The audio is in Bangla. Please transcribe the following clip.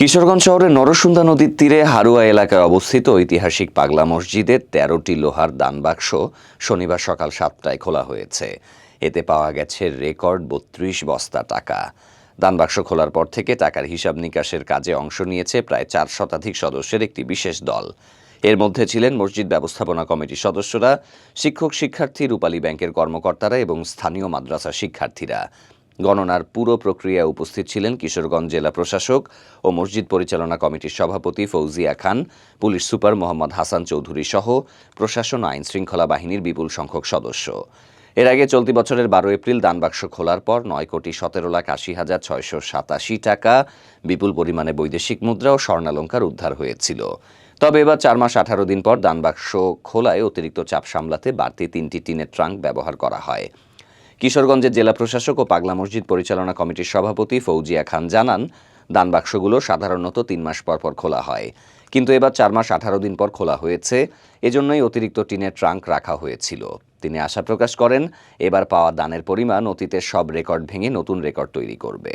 কিশোরগঞ্জ শহরের নরসুন্দা নদীর তীরে হারুয়া এলাকায় অবস্থিত ঐতিহাসিক পাগলা মসজিদের তেরোটি লোহার দানবাক্স শনিবার সকাল সাতটায় খোলা হয়েছে। এতে পাওয়া গেছে রেকর্ড বত্রিশ বস্তা টাকা। দানবাক্স খোলার পর থেকে টাকার হিসাব নিকাশের কাজে অংশ নিয়েছে প্রায় চার শতাধিক সদস্যের একটি বিশেষ দল। এর মধ্যে ছিলেন মসজিদ ব্যবস্থাপনা কমিটির সদস্যরা শিক্ষক শিক্ষার্থী রূপালী ব্যাংকের কর্মকর্তারা এবং স্থানীয় মাদ্রাসা শিক্ষার্থীরা। গণনার পুরো প্রক্রিয়ায় উপস্থিত ছিলেন কিশোরগঞ্জ জেলা প্রশাসক ও মসজিদ পরিচালনা কমিটির সভাপতি ফৌজিয়া খান, পুলিশ সুপার মোহাম্মদ হাসান চৌধুরী সহ প্রশাসন আইন শৃঙ্খলা বাহিনীর বিপুল সংখ্যক সদস্য। এর আগে চলতি বছরের বারো এপ্রিল দানবাক্স খোলার পর নয় কোটি সতেরো লাখ আশি হাজার ছয়শো সাতাশি টাকা বিপুল পরিমাণে বৈদেশিক মুদ্রা ও স্বর্ণালঙ্কার উদ্ধার হয়েছিল। তবে এবার চার মাস আঠারো দিন পর দানবাক্স খোলায় অতিরিক্ত চাপ সামলাতে বাড়তি তিনটি টিনের ট্রাঙ্ক ব্যবহার করা হয়। কিশোরগঞ্জের জেলা প্রশাসক ও পাগলা মসজিদ পরিচালনা কমিটির সভাপতি ফৌজিয়া খান জানান, দান বাক্সগুলো সাধারণত তিন মাস পর পর খোলা হয়। কিন্তু এবার চার মাস আঠারো দিন পর খোলা হয়েছে। এজন্যই অতিরিক্ত টিনের ট্রাঙ্ক রাখা হয়েছিল। তিনি আশা প্রকাশ করেন, এবার পাওয়া দানের পরিমাণ অতীতের সব রেকর্ড ভেঙে নতুন রেকর্ড তৈরি করবে।